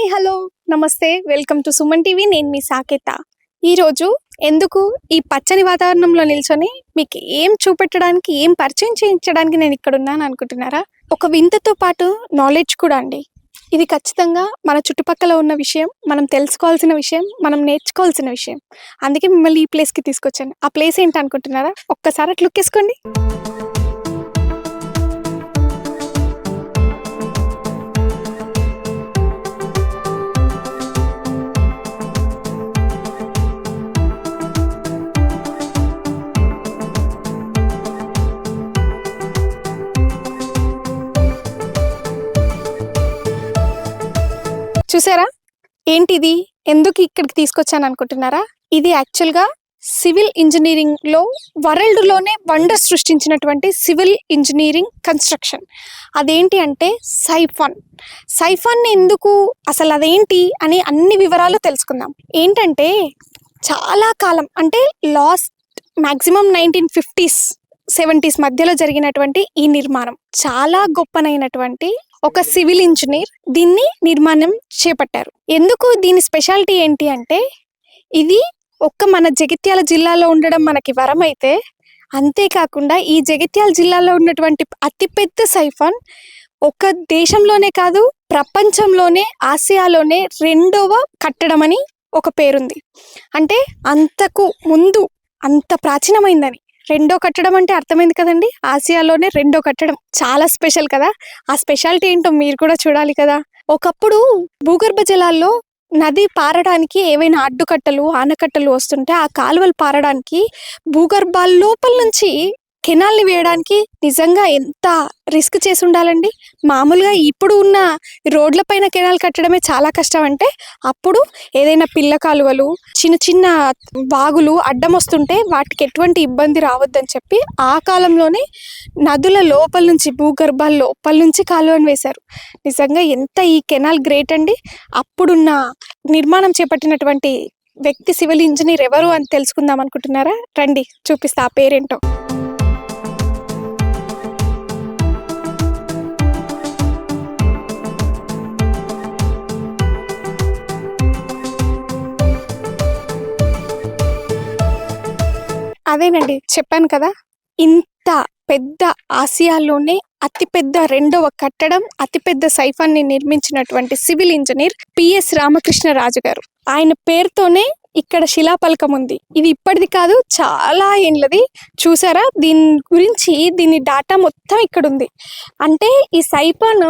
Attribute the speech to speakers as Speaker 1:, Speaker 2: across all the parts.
Speaker 1: Hi hello. నమస్తే. Welcome to Suman TV. నేను మీ సాకేత. ఈరోజు ఎందుకు ఈ పచ్చని వాతావరణంలో నిల్చొని మీకు ఏం చూపెట్టడానికి ఏం పరిచయం చేయించడానికి నేను ఇక్కడ ఉన్నాను అనుకుంటున్నారా? ఒక వింతతో పాటు నాలెడ్జ్ కూడా అండి. ఇది ఖచ్చితంగా మన చుట్టుపక్కల ఉన్న విషయం మనం తెలుసుకోవాల్సిన విషయం మనం నేర్చుకోవాల్సిన విషయం. అందుకే మిమ్మల్ని ఈ ప్లేస్కి తీసుకొచ్చాను. ఆ ప్లేస్ ఏంటి అనుకుంటున్నారా? ఒక్కసారి అట్లా లుక్ చూసారా? ఏంటిది? ఎందుకు ఇక్కడికి తీసుకొచ్చాను అనుకుంటున్నారా? ఇది యాక్చువల్గా సివిల్ ఇంజనీరింగ్లో వరల్డ్లోనే వండర్ సృష్టించినటువంటి సివిల్ ఇంజనీరింగ్ కన్స్ట్రక్షన్. అదేంటి అంటే సైఫాన్. సైఫాన్ ఎందుకు అసలు అదేంటి అని అన్ని వివరాలు తెలుసుకుందాం. ఏంటంటే చాలా కాలం అంటే last maximum nineteen fifties seventies మధ్యలో జరిగినటువంటి ఈ నిర్మాణం. చాలా గొప్పనైనటువంటి ఒక సివిల్ ఇంజనీర్ దీన్ని నిర్మాణం చేపట్టారు. ఎందుకు దీని స్పెషాలిటీ ఏంటి అంటే ఇది ఒక్క మన జగిత్యాల జిల్లాలో ఉండడం మనకి వరం అయితే అంతేకాకుండా ఈ జగిత్యాల జిల్లాలో ఉన్నటువంటి అతిపెద్ద సైఫాన్ ఒక దేశంలోనే కాదు ప్రపంచంలోనే ఆసియాలోనే రెండవ కట్టడం అని ఒక పేరుంది. అంటే అంతకు ముందు అంత ప్రాచీనమైందని. రెండో కట్టడం అంటే అర్థమైంది కదండి? ఆసియాలోనే రెండో కట్టడం చాలా స్పెషల్ కదా? ఆ స్పెషాలిటీ ఏంటో మీరు కూడా చూడాలి కదా? ఒకప్పుడు భూగర్భ జలాల్లో నది పారడానికి ఏవైనా అడ్డుకట్టలు ఆనకట్టలు వస్తుంటే ఆ కాలువలు పారడానికి భూగర్భాల లోపల నుంచి కెనాల్ని వేయడానికి నిజంగా ఎంత రిస్క్ చేసి ఉండాలండి? మామూలుగా ఇప్పుడు ఉన్న రోడ్ల పైన కెనాల్ కట్టడమే చాలా కష్టం అంటే అప్పుడు ఏదైనా పిల్ల కాలువలు చిన్న చిన్న వాగులు అడ్డం వస్తుంటే వాటికి ఎటువంటి ఇబ్బంది రావద్దని చెప్పి ఆ కాలంలోనే నదుల లోపల నుంచి భూగర్భాల లోపల నుంచి కాలువను వేశారు. నిజంగా ఎంత ఈ కెనాల్ గ్రేట్ అండి? అప్పుడున్న నిర్మాణం చేపట్టినటువంటి వ్యక్తి సివిల్ ఇంజనీర్ ఎవరు అని తెలుసుకుందాం అనుకుంటున్నారా? రండి చూపిస్తా ఆ పేరేంటో. అదేనండి చెప్పాను కదా. ఇంత పెద్ద ఆసియాలోనే అతిపెద్ద రెండవ కట్టడం అతిపెద్ద సైఫాన్ని నిర్మించినటువంటి సివిల్ ఇంజనీర్ పిఎస్ రామకృష్ణరాజు గారు. ఆయన పేరుతోనే ఇక్కడ శిలాపలకం ఉంది. ఇది ఇప్పటిది కాదు చాలా ఏండ్లది. చూసారా? దీని గురించి దీని డాటా మొత్తం ఇక్కడ ఉంది అంటే ఈ సైఫాన్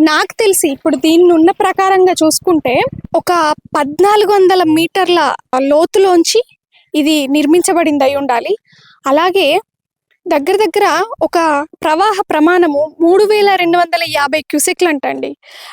Speaker 1: నాకు తెలిసి ఇప్పుడు దీన్ని ఉన్న ప్రకారంగా చూసుకుంటే ఒక పద్నాలుగు వందల మీటర్ల లోతులోంచి ఇది నిర్మించబడింది అయి ఉండాలి. అలాగే దగ్గర దగ్గర ఒక ప్రవాహ ప్రమాణము మూడు వేల రెండు వందల యాభై క్యూసెక్లు అంటండి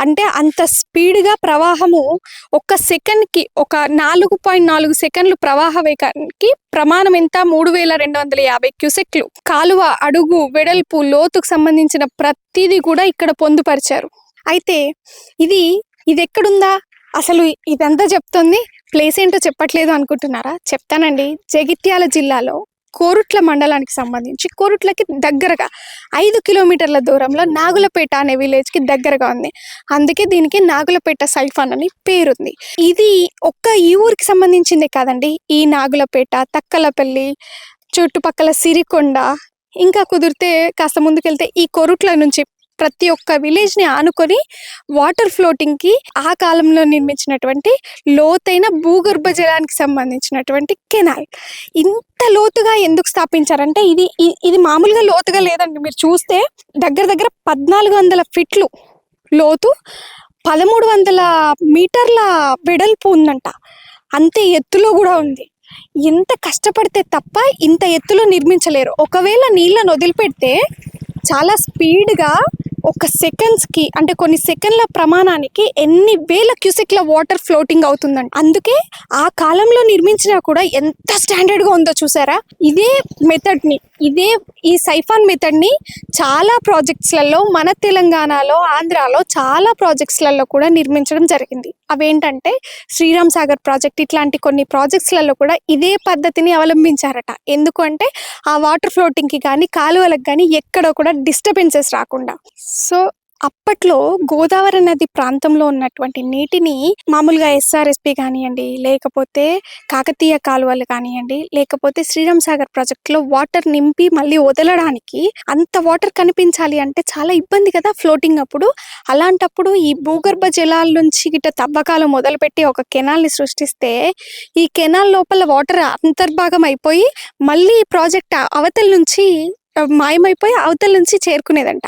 Speaker 1: అంటే అంత స్పీడ్గా ప్రవాహము ఒక సెకండ్కి ఒక నాలుగు పాయింట్ నాలుగు సెకండ్లు ప్రవాహ వేగానికి ప్రమాణం ఎంత? మూడు వేల రెండు వందల యాభై క్యూసెక్లు. కాలువ అడుగు వెడల్పు లోతుకు సంబంధించిన ప్రతిదీ కూడా ఇక్కడ పొందుపరిచారు. అయితే ఇది ఇది ఎక్కడుందా అసలు ఇదంతా చెప్తుంది ప్లేస్ ఏంటో చెప్పట్లేదు అనుకుంటున్నారా? చెప్తానండి. జగిత్యాల జిల్లాలో కోరుట్ల మండలానికి సంబంధించి కోరుట్లకి దగ్గరగా ఐదు కిలోమీటర్ల దూరంలో నాగులపేట అనే విలేజ్కి దగ్గరగా ఉంది. అందుకే దీనికి నాగులపేట సైఫాన్ అని పేరుంది. ఇది ఒక్క ఈ ఊరికి సంబంధించిందే కాదండి. ఈ నాగులపేట తక్కలపల్లి చుట్టుపక్కల సిరికొండ ఇంకా కుదిరితే కాస్త ముందుకెళ్తే ఈ కొరుట్ల నుంచి ప్రతి ఒక్క విలేజ్ని ఆనుకొని వాటర్ ఫ్లోటింగ్కి ఆ కాలంలో నిర్మించినటువంటి లోతైన భూగర్భ జలానికి సంబంధించినటువంటి కెనాల్. ఇంత లోతుగా ఎందుకు స్థాపించారంటే ఇది ఇది మామూలుగా లోతుగా లేదండి. మీరు చూస్తే దగ్గర దగ్గర పద్నాలుగు వందల ఫిట్లు లోతు పదమూడు వందల మీటర్ల వెడల్పు ఉందంట. అంతే ఎత్తులో కూడా ఉంది. ఎంత కష్టపడితే తప్ప ఇంత ఎత్తులో నిర్మించలేరు. ఒకవేళ నీళ్ళను వదిలిపెడితే చాలా స్పీడ్గా ఒక సెకండ్స్కి అంటే కొన్ని సెకండ్ల ప్రమాణానికి ఎన్ని వేల క్యూసెక్ల వాటర్ ఫ్లోటింగ్ అవుతుందండి అందుకే ఆ కాలంలో నిర్మించినా కూడా ఎంత స్టాండర్డ్గా ఉందో చూసారా? ఇదే మెథడ్ని. ఇదే ఈ సైఫాన్ మెథడ్ని చాలా ప్రాజెక్ట్స్లలో మన తెలంగాణలో ఆంధ్రాలో చాలా ప్రాజెక్ట్స్లలో కూడా నిర్మించడం జరిగింది. అవేంటంటే శ్రీరామ్ సాగర్ ప్రాజెక్ట్ ఇట్లాంటి కొన్ని ప్రాజెక్ట్స్లలో కూడా ఇదే పద్ధతిని అవలంబించారట. ఎందుకంటే ఆ వాటర్ ఫ్లోటింగ్కి కానీ కాలువలకు కానీ ఎక్కడ కూడా డిస్టర్బెన్సెస్ రాకుండా. సో అప్పట్లో గోదావరి నది ప్రాంతంలో ఉన్నటువంటి నీటిని మామూలుగా ఎస్ఆర్ఎస్పి కానివ్వండి లేకపోతే కాకతీయ కాలువలు కానివ్వండి లేకపోతే శ్రీరామ్ సాగర్ ప్రాజెక్టులో వాటర్ నింపి మళ్ళీ వదలడానికి అంత వాటర్ కనిపించాలి అంటే చాలా ఇబ్బంది కదా ఫ్లోటింగ్ అప్పుడు. అలాంటప్పుడు ఈ భూగర్భ జలాల నుంచి గిట్ట తవ్వకాలు మొదలుపెట్టి ఒక కెనాల్ని సృష్టిస్తే ఈ కెనాల్ లోపల వాటర్ అంతర్భాగం అయిపోయి మళ్ళీ ఈ ప్రాజెక్ట్ అవతల నుంచి మాయమైపోయి అవతల నుంచి చేరుకునేదంట.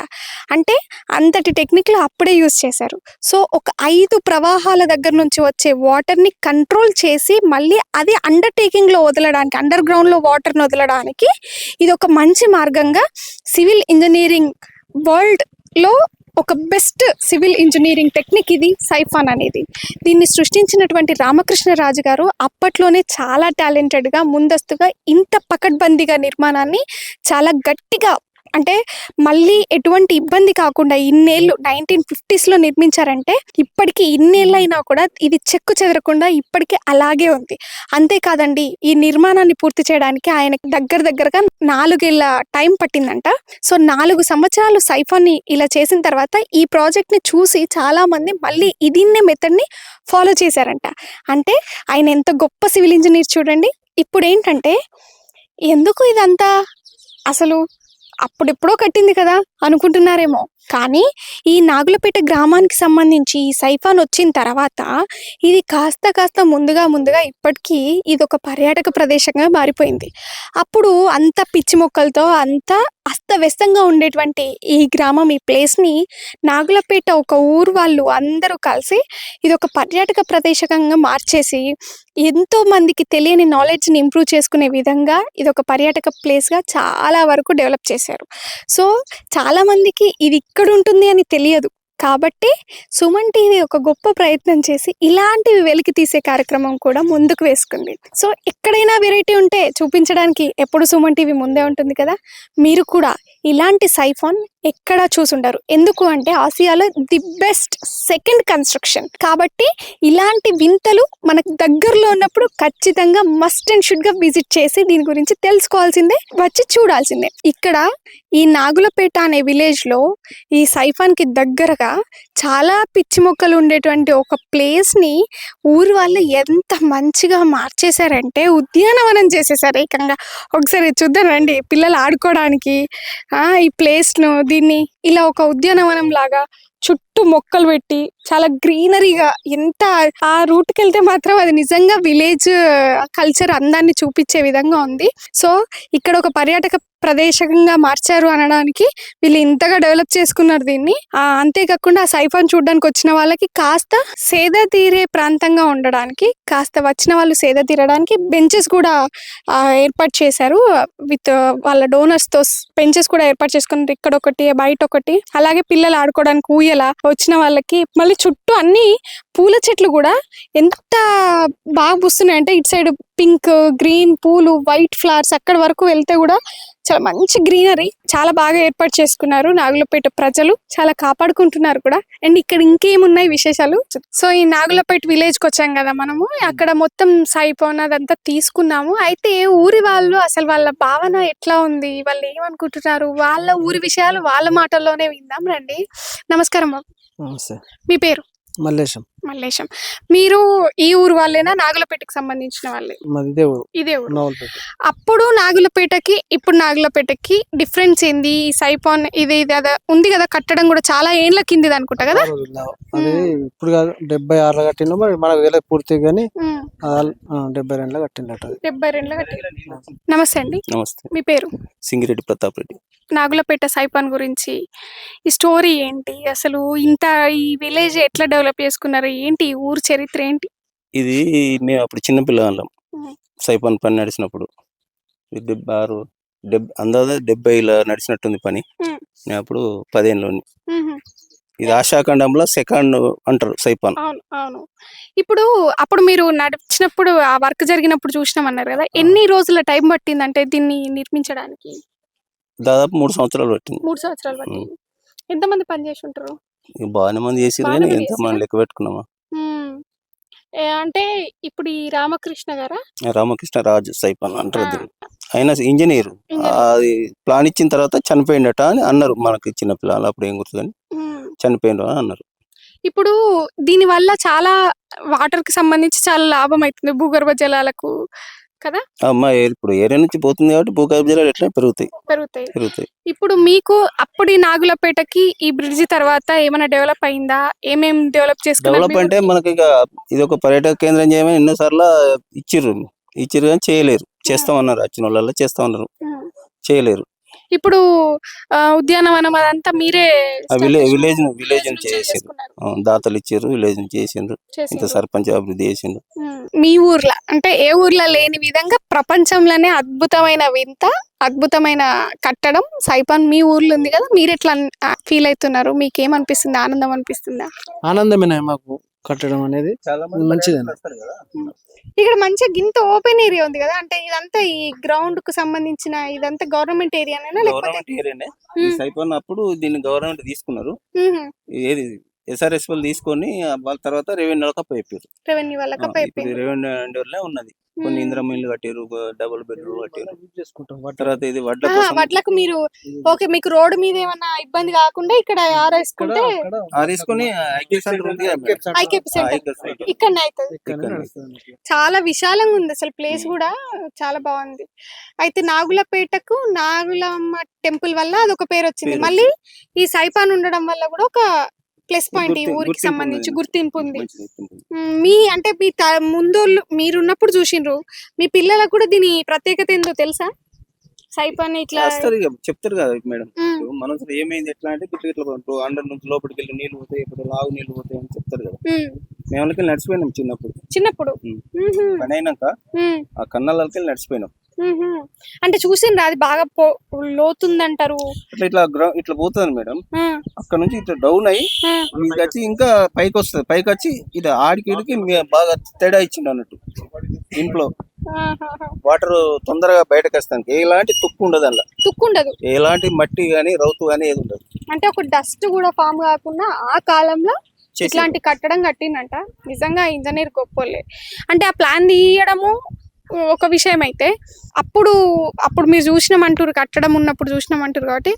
Speaker 1: అంటే అంతటి టెక్నిక్లు అప్పుడే యూజ్ చేశారు. సో ఒక ఐదు ప్రవాహాల దగ్గర నుంచి వచ్చే వాటర్ని కంట్రోల్ చేసి మళ్ళీ అది అండర్టేకింగ్లో వదలడానికి అండర్ గ్రౌండ్లో వాటర్ని వదలడానికి ఇది ఒక మంచి మార్గంగా సివిల్ ఇంజనీరింగ్ వరల్డ్లో ఒక బెస్ట్ సివిల్ ఇంజనీరింగ్ టెక్నిక్ ఇది సైఫాన్ అనేది. దీన్ని సృష్టించినటువంటి రామకృష్ణరాజు గారు అప్పట్లోనే చాలా టాలెంటెడ్గా ముందస్తుగా ఇంత పకడ్బందీగా నిర్మాణాన్ని చాలా గట్టిగా అంటే మళ్ళీ ఎటువంటి ఇబ్బంది కాకుండా ఇన్నేళ్ళు నైన్టీన్ ఫిఫ్టీస్లో నిర్మించారంటే ఇప్పటికీ ఇన్నేళ్ళు అయినా కూడా ఇది చెక్కు చెదరకుండా ఇప్పటికీ అలాగే ఉంది. అంతేకాదండి ఈ నిర్మాణాన్ని పూర్తి చేయడానికి ఆయనకి దగ్గర దగ్గరగా నాలుగేళ్ళ టైం పట్టిందంట. సో నాలుగు సంవత్సరాలు సైఫాన్ని ఇలా చేసిన తర్వాత ఈ ప్రాజెక్ట్ని చూసి చాలామంది మళ్ళీ ఇదిన్నే మెథడ్ని ఫాలో చేశారంట. అంటే ఆయన ఎంత గొప్ప సివిల్ ఇంజనీర్ చూడండి. ఇప్పుడు ఏంటంటే ఎందుకు ఇదంతా అసలు అప్పుడెప్పుడో కట్టింది కదా అనుకుంటున్నారేమో. కానీ ఈ నాగులపేట గ్రామానికి సంబంధించి ఈ సైఫాన్ వచ్చిన తర్వాత ఇది కాస్త కాస్త ముందుగా ముందుగా ఇప్పటికీ ఇది ఒక పర్యాటక ప్రదేశంగా మారిపోయింది. అప్పుడు అంత పిచ్చి మొక్కలతో అంత అస్తవ్యస్తంగా ఉండేటువంటి ఈ గ్రామం ఈ ప్లేస్ని నాగులపేట ఒక ఊరు వాళ్ళు అందరూ కలిసి ఇది ఒక పర్యాటక ప్రదేశకంగా మార్చేసి ఎంతో మందికి తెలియని నాలెడ్జ్ని ఇంప్రూవ్ చేసుకునే విధంగా ఇది ఒక పర్యాటక ప్లేస్గా చాలా వరకు డెవలప్ చేశారు. సో చాలామందికి ఇది ఇక్కడ ఉంటుంది అని తెలియదు. కాబట్టి సుమన్ టీవీ ఒక గొప్ప ప్రయత్నం చేసి ఇలాంటివి వెలికి తీసే కార్యక్రమం కూడా ముందుకు వేసుకుంది. సో ఎక్కడైనా వెరైటీ ఉంటే చూపించడానికి ఎప్పుడు సుమన్ టీవీ ముందే ఉంటుంది కదా? మీరు కూడా ఇలాంటి సైఫాన్ ఎక్కడా చూసుంటారు ఎందుకు అంటే ఆసియాలో ది బెస్ట్ సెకండ్ కన్స్ట్రక్షన్. కాబట్టి ఇలాంటి వింతలు మనకు దగ్గరలో ఉన్నప్పుడు ఖచ్చితంగా మస్ట్ అండ్ షుడ్గా విజిట్ చేసి దీని గురించి తెలుసుకోవాల్సిందే వచ్చి చూడాల్సిందే. ఇక్కడ ఈ నాగులపేట అనే విలేజ్లో ఈ సైఫాన్కి దగ్గరగా చాలా పిచ్చి మొక్కలు ఉండేటువంటి ఒక ప్లేస్ని ఊరు వాళ్ళు ఎంత మంచిగా మార్చేశారంటే ఉద్యానవనం చేసేసారు ఏకంగా. ఒకసారి చూద్దాం రండి పిల్లలు ఆడుకోవడానికి. ఆ ఈ ప్లేస్ను దీన్ని ఇలా ఒక ఉద్యానవనం లాగా చుట్టూ చుట్టూ మొక్కలు పెట్టి చాలా గ్రీనరీగా ఎంత ఆ రూట్కి వెళ్తే మాత్రం అది నిజంగా విలేజ్ కల్చర్ అందాన్ని చూపించే విధంగా ఉంది. సో ఇక్కడ ఒక పర్యాటక ప్రదేశంగా మార్చారు అనడానికి వీళ్ళు ఇంతగా డెవలప్ చేసుకున్నారు దీన్ని. అంతేకాకుండా ఆ సైఫాన్ చూడడానికి వచ్చిన వాళ్ళకి కాస్త సేద తీరే ప్రాంతంగా ఉండడానికి కాస్త వచ్చిన వాళ్ళు సేద తీరడానికి బెంచెస్ కూడా ఏర్పాటు చేశారు. విత్ వాళ్ళ డోనర్స్తో బెంచెస్ కూడా ఏర్పాటు చేసుకున్నారు. ఇక్కడ ఒకటి బయట ఒకటి అలాగే పిల్లలు ఆడుకోవడానికి ఊయల వచ్చిన వాళ్ళకి మళ్ళీ చుట్టూ అన్ని పూల చెట్లు కూడా ఎంత బాగా పూస్తున్నాయి అంటే ఇటు సైడ్ పింక్ గ్రీన్ పూలు వైట్ ఫ్లవర్స్ అక్కడ వరకు వెళ్తే కూడా చాలా మంచి గ్రీనరీ. చాలా బాగా ఏర్పాటు చేసుకున్నారు. నాగులపేట ప్రజలు చాలా కాపాడుకుంటున్నారు కూడా. అండ్ ఇక్కడ ఇంకేమున్నాయి విశేషాలు? సో ఈ నాగులపేట విలేజ్కి వచ్చాం కదా మనము. అక్కడ మొత్తం సైపోన్ అదంతా తీసుకున్నాము. అయితే ఊరి వాళ్ళు అసలు వాళ్ళ భావన ఎట్లా ఉంది? వాళ్ళు ఏమనుకుంటున్నారు? వాళ్ళ ఊరి విషయాలు వాళ్ళ మాటల్లోనే విందాం రండి. నమస్కారం బాబు. మీ పేరు?
Speaker 2: మల్లేశం.
Speaker 1: మల్లేశం. మీరు ఈ ఊరు వాళ్ళేనా? నాగులపేటకి సంబంధించిన వాళ్ళే?
Speaker 2: ఇదే ఊరు.
Speaker 1: ఇదే ఊరు. అప్పుడు నాగులపేటకి ఇప్పుడు నాగులపేటకి డిఫరెన్స్ ఏంది? ఈ సైపాన్ ఇది ఇది అదా ఉంది కదా కట్టడం కూడా చాలా ఏండ్ల కింది అనుకుంటా కదా.
Speaker 2: అది ఇప్పుడు కాదు డెబ్బై ఆరులో కట్టిండు మరి మనకు తెలియదు పూర్తిగా కానీ డెబ్బై రెండులో కట్టిండట
Speaker 1: డెబ్బై రెండులో కట్టి నమస్తే అండి.
Speaker 3: నమస్తే.
Speaker 1: మీ పేరు?
Speaker 3: సింగిరెడ్డి ప్రతాప్ రెడ్డి.
Speaker 1: నాగులపేట సైపాన్ గురించి ఈ స్టోరీ ఏంటి? అసలు ఇంత ఈ విలేజ్ ఎట్లా డెవలప్ చేసుకున్నారు? ఏంటి? ఊరు చరిత్ర ఏంటి?
Speaker 3: ఇది మేము అప్పుడు చిన్న పిల్లవాళ్ళం.
Speaker 1: ఉమ్.
Speaker 3: సైపాన్ పని నడిచినప్పుడు డెబ్బై ఆరు డెబ్బై అందాజ డెబ్బైలో నడిచినట్టుంది పని. నేను అప్పుడు పదిహేనులోని ఇది ఆశాఖండంలో సెకండ్ అంటారు సైపాన్
Speaker 1: అవును అవును. ఇప్పుడు అప్పుడు మీరు నడిచినప్పుడు ఆ వర్క్ జరిగినప్పుడు చూసినాం అన్నారు కదా ఎన్ని రోజుల టైం పట్టిందంటే దీన్ని నిర్మించడానికి?
Speaker 3: దాదాపు మూడు సంవత్సరాలు పట్టింది.
Speaker 1: మూడు సంవత్సరాలు పట్టింది. ఎంతమంది పని చేసి ఉంటారు?
Speaker 3: బాగానే మంది చేసిరు కానీ ఎంత లెక్క పెట్టుకున్నామా.
Speaker 1: ఏ అంటే ఇప్పుడు ఈ రామకృష్ణ గారా
Speaker 3: రామకృష్ణ రాజు సైపాన్ అంటారు
Speaker 1: ఆ,
Speaker 3: దీన్ని. ఆయన ఇంజనీర్
Speaker 1: ఇంజనీర్.
Speaker 3: అది ప్లాన్ ఇచ్చిన తర్వాత చనిపోయిండట అని అన్నారు మనకి చిన్న పిల్లలు అప్పుడు ఏం గుర్తు కానీ
Speaker 1: మ్మ్.
Speaker 3: చనిపోయినరు అని అన్నారు
Speaker 1: ఇప్పుడు దీని వల్ల చాలా వాటర్కి సంబంధించి చాలా లాభం అవుతుంది భూగర్భ జలాలకు కదా?
Speaker 3: అమ్మ ఇప్పుడు ఏరియా నుంచి పోతుంది కాబట్టి భూగర్భ జలాలు ఎట్లా పెరుగుతాయి.
Speaker 1: పెరుగుతాయి.
Speaker 3: పెరుగుతాయి.
Speaker 1: ఇప్పుడు మీకు అప్పటి నాగులపేటకి ఈ బ్రిడ్జ్ తర్వాత ఏమైనా డెవలప్ అయిందా? ఏమేం డెవలప్ చేసుకున్నారు
Speaker 3: డెవలప్ అంటే మనకి ఇక ఇది ఒక పర్యాటక కేంద్రం చేయమని ఎన్నోసార్లు ఇచ్చిర్రు. ఇచ్చిర్రు కానీ చేయలేరు. చేస్తామన్నారు. వచ్చిన వాళ్ళ చేస్తామన్నారు
Speaker 1: ఉమ్.
Speaker 3: చేయలేరు.
Speaker 1: ఇప్పుడు ఉద్యానవనం అదంతా మీరే
Speaker 3: విలేజ్ ను- విలేజ్ చేసిండ్రు. దాతలు ఇచ్చారు విలేజ్ చేసిండ్రు. ఇంత. సర్పంచ్ అభివృద్ధి చేసిండ్రు.
Speaker 1: మీ ఊర్లో? అంటే ఏ ఊర్లో లేని విధంగా ప్రపంచంలోనే అద్భుతమైన వింత అద్భుతమైన కట్టడం సైపాన్ మీ ఊర్లో ఉంది కదా మీరు ఎట్లా ఫీల్ అవుతున్నారు? మీకు ఏమనిపిస్తుంది ఆనందం అనిపిస్తుందా?
Speaker 2: ఆనందమే మాకు. కట్టడం అనేది
Speaker 3: కదా.
Speaker 1: ఇక్కడ మంచిగా గింత ఓపెన్ ఏరియా ఉంది కదా అంటే ఇదంతా ఈ గ్రౌండ్కు సంబంధించిన ఇదంతా గవర్నమెంట్ ఏరియానేనా లేకపోతే?
Speaker 3: గవర్నమెంట్ ఏరియానే దీన్ని గవర్నమెంట్ తీసుకున్నారు. ఏది ఎస్ఆర్ఎస్ వాళ్ళు తీసుకొని వాళ్ళ తర్వాత రెవెన్యూ అయిపోయారు.
Speaker 1: రెవెన్యూ వాళ్ళకి
Speaker 3: ఇప్పుడు
Speaker 1: అయిపోయింది.
Speaker 3: రెవెన్యూ వల్లే ఉన్నది. కొన్ని ఇంద్రమ్మ ఇల్లు కట్టారు డబుల్ బెడ్రూమ్ కట్టారు
Speaker 2: చేసుకుంటాం
Speaker 3: తర్వాత ఇది వడ్ల కోసం
Speaker 1: వడ్లకు మీరు ఓకే మీకు రోడ్డు మీద ఏమన్నా ఇబ్బంది కాకుండా ఇక్కడ ఆరేసుకుంటే
Speaker 3: ఆ తీసుకొని ఐక్య సెంటర్ ఉంది కదా మేడం.
Speaker 1: ఐకేపీ
Speaker 3: ఆ
Speaker 1: సెంటర్
Speaker 3: ఐక్య సెంటర్.
Speaker 1: ఇక్కడ అవుతుంది. చాలా విశాలంగా ఉంది అసలు ప్లేస్ కూడా. చాలా బాగుంది. అయితే నాగులపేటకు నాగులమ్మ టెంపుల్ వల్ల అదొక పేరు వచ్చింది.
Speaker 3: పేరు
Speaker 1: మళ్ళీ ఈ సైపాన్ ఉండడం వల్ల కూడా ఒక ప్లస్ పాయింట్ ఈ ఊరికి సంబంధించి. గుర్తింపు ఉంది. మ్, అంటే మీ ముందోళ్ళు మీరున్నప్పుడు చూసిండ్రు. మీ పిల్లలకు కూడా దీని ప్రత్యేకత ఏందో తెలుసా? సైపాన్ ఇట్లా
Speaker 3: వస్తారు చెప్తారు కదా మేడం. మనం ఏమైంది ఎట్లా అంటే ఇట్లా ఇట్లా అండర్ నుంచి లోపలికి వెళ్ళి నీళ్ళు పోతాయి ఇప్పుడు లావు నీళ్ళు పోతాయి అని చెప్తారు కదా. మేము. నడిచిపోయినాం చిన్నప్పుడు.
Speaker 1: చిన్నప్పుడు?
Speaker 3: పని అయినాక ఆ కన్నాలకి వెళ్ళి నడిచిపోయినాం.
Speaker 1: అంటే చూసిండ్రా అది బాగా లోతుందంటారు.
Speaker 3: ఇట్లా ఇట్లా ఇట్లా పోతుంది మేడం. అక్కడ నుంచి ఇట్లా డౌన్ అయ్యి ఇది వచ్చి ఇంకా పైకి వస్తుంది పైకి వచ్చి ఇది ఆడికి ఇడికి బాగా తేడా ఇచ్చిండు అన్నట్టు. ఇంట్లో. వాటర్ తొందరగా బయటకు వస్తానికి ఎలాంటి తుక్కు ఉండదు అందులో.
Speaker 1: తుక్కుండదు.
Speaker 3: ఎలాంటి మట్టి గానీ రౌతు గానీ ఏది ఉండదు.
Speaker 1: అంటే ఒక డస్ట్ కూడా ఫామ్ కాకుండా ఆ కాలంలో. ఇట్లాంటి కట్టడం కట్టిందంట నిజంగా ఇంజనీర్ గొప్పోలే. అంటే ఆ ప్లాన్ తీయడము ఒక విషయం అయితే అప్పుడు అప్పుడు మీరు చూసినామంటారు కట్టడం ఉన్నప్పుడు చూసినామంటారు కాబట్టి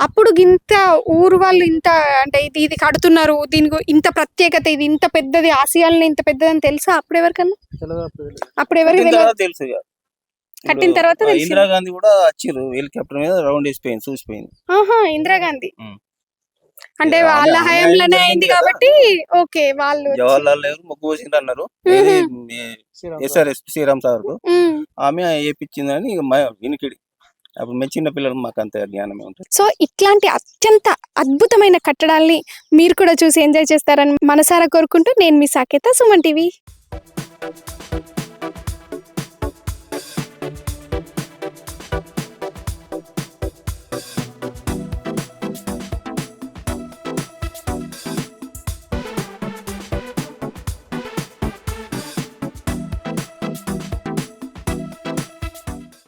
Speaker 1: అప్పుడు ఇంత ఊరు వాళ్ళు ఇంత అంటే ఇది ఇది కడుతున్నారు దీని గు- ఇంత ప్రత్యేకత ఇది ఇంత పెద్దది ఆసియాలని ఇంత పెద్దదని తెలుసా అప్పుడు ఎవరికన్నా అప్పుడు ఎవరికి
Speaker 3: తెలుసు.
Speaker 1: కట్టిన తర్వాత.
Speaker 3: ఇందిరాగాంధీ కూడా వచ్చిర్రు హెలికాప్టర్ మీద రౌండ్ వేసిపోయింది చూసిపోయింది
Speaker 1: ఆహా ఇందిరాగాంధీ. అంటే వాళ్ళ హయాంలోనే అయింది. కాబట్టి ఓకే వాళ్ళు
Speaker 3: జవహర్లాల్ నెహ్రూ మొగ్గు పోసిండ్రు అన్నారు ఎస్ఆర్ఎస్ శ్రీరామ్ సార్. ఆమె మా వినికిడి. అప్పుడు మేము చిన్న పిల్లలు మాకు అంత జ్ఞానమే ఉంటుంది.
Speaker 1: సో ఇట్లాంటి అత్యంత అద్భుతమైన కట్టడాల్ని మీరు కూడా చూసి ఎంజాయ్ చేస్తారని మనసారా కోరుకుంటూ నేను మీ సాకేత సుమన్ టీవీ.